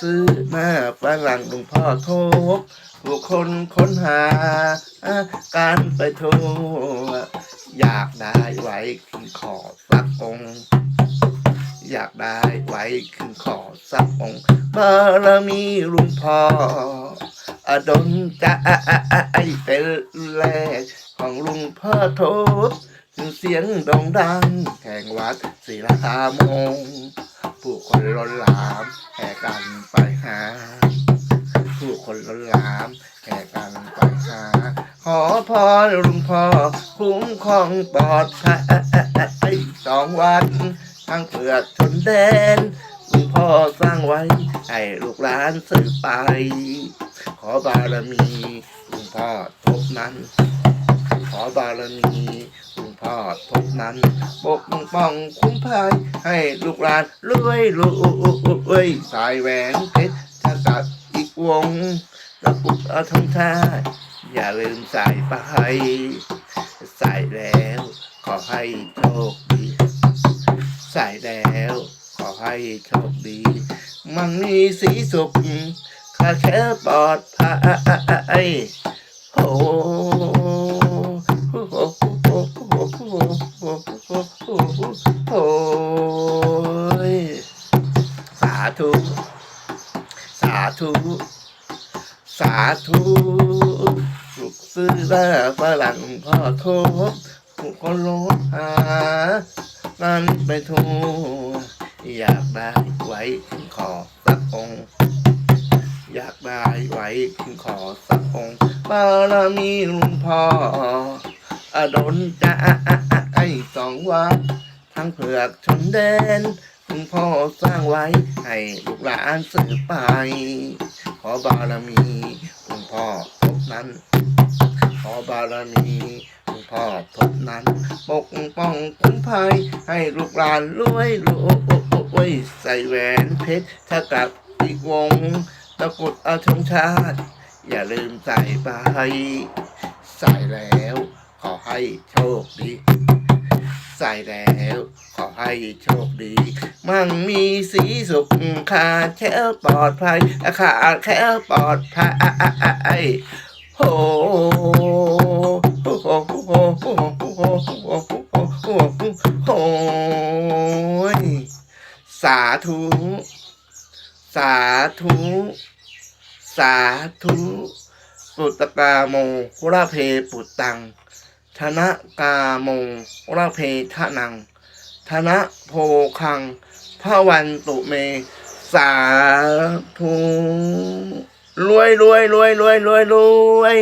ซื้อมาฝรั่งหลวงพ่อโทบผู้คนค้นหา การไปทั่วอยากได้ไว้ขึ้นขอสักองค์ อยากได้ไว้ขึ้นขอสักองค์บารมีหลุงพ่ออดลจะเป็นแรกของลุงพ่อโทบถึงเสียงด่งดังแห่งวัดศิลาโมง ผู้คนล้นหลามแห่กันไปหา ผู้คนล้นหลามแห่กันไปหา ขอพรหลุงพ่อคุ้มครองปลอดภัยสองวันทั้งเผือกชนแดนหลุงพ่อสร้างไว้ ให้ลูกหลานสืบไป ขอบารมีหลุงพ่อทบนั้น ขอบารมี หลวงพ่อทบนั้นปกป้องคุ้มภัยให้ลูกหลานรวยรวยสายแหวนเพชรชาตัดอีกวงตะปุกเอาทองท่าอย่าลืมใส่ไปใส่แล้ว ขอให้โชคดี ใส่แล้ว ขอให้โชคดี มั่งมีสีสุขข้าแค่ปลอดภัยโอ้ ธุ สาธุ สาธุสุขซื้อได้ฝรั่งพ่อโทษผู้คนลดหานั้นไปทั่วอยากได้ไว้ขึ้นขอสักองค์ อยากได้ไว้ขึ้นขอสักองค์บารมีหลุงพ่ออดลจะไอสองวัดทั้งเผือกชนแดน หลุงพ่อสร้างไว้ ให้ลูกหลานสืบไป ขอบารมีหลุงพ่อทบนั้น ขอบารมีหลวงพ่อทบนั้น ปกป้องคุ้มภัย ให้ลูกหลานรวยรวยใส่แหวนเพชรถ้ากับอีกวงตะกุดอาชงชาติ อย่าลืมใส่ไป ใส่แล้วขอให้โชคดี ใส่แล้ว ขอให้โชคดี มั่งมีสีสุขขาดแคล้วปลอดภัยขาดแคล้วปลอดภัยโอ้โหโอ้โหโหโหโหโหโหสาธุ สาธุ สาธุ ปุตตกาโมระเพปุตตัง ธนะกามงระเพทะนัง ธนะโพคังพระวันตุเม สาธุรวยรวยรวยรวยรวยรวย